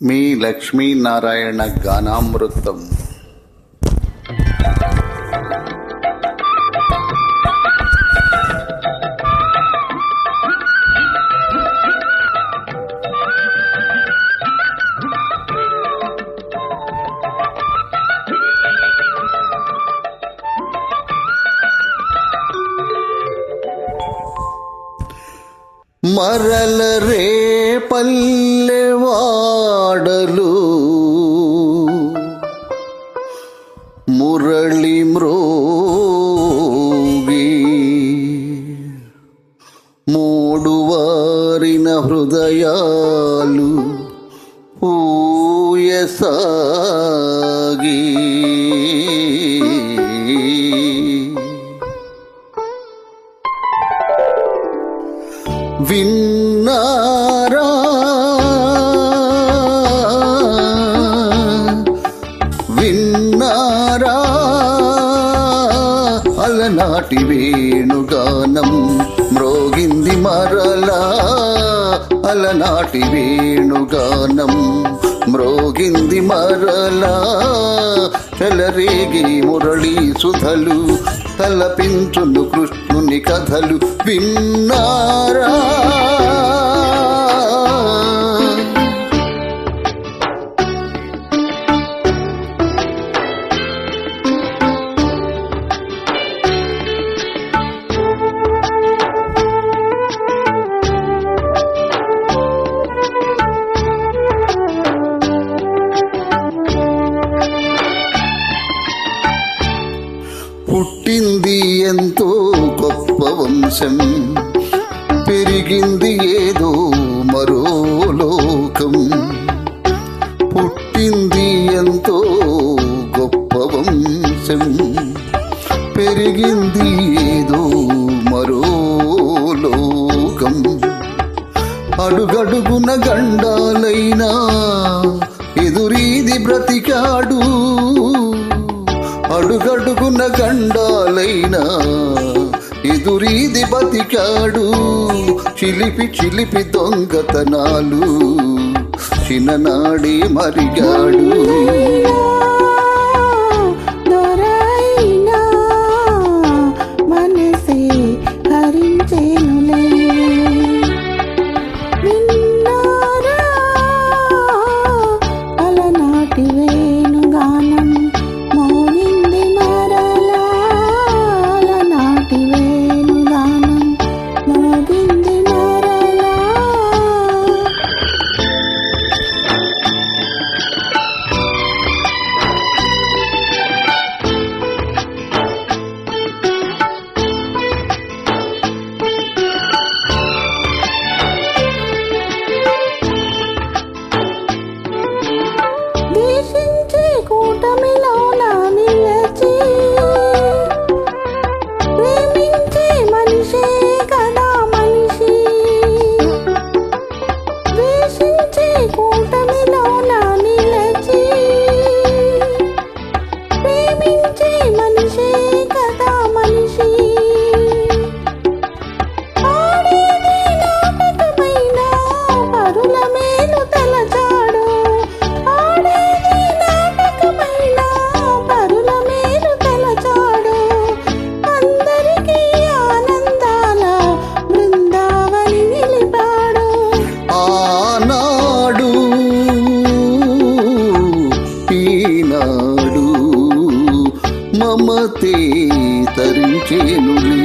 మీ లక్ష్మీనారాయణ గానామృతం మరల రే పల్లెవాడలు మురళి మ్రోగి మూడు వారిన హృదయాలు ఊయసాగి. విన్నారా? విన్నారా? అలనాటి వేణుగానం మ్రోగింది మరలా. అలనాటి వేణుగానం మ్రోగింది మరలా. చెలరేగి మురళీ సుధలు తలపించును కృష్ణుని కథలు విన్నారా? పుట్టింది ఎంతో గొప్ప వంశం. పెరిగింది ఏదో మరో లోకం. పుట్టింది ఎంతో గొప్ప వంశం. పెరిగింది ఏదో మరో లోకం. అడుగడుగున గండాలైనా ఎదురీది బ్రతికాడు. అడుగడుగున గండాలైనా ఎదురీది బతికాడు. చిలిపి చిలిపి దొంగతనాలు చిన్ననాడే మరిగాడు. తరించేనులే నా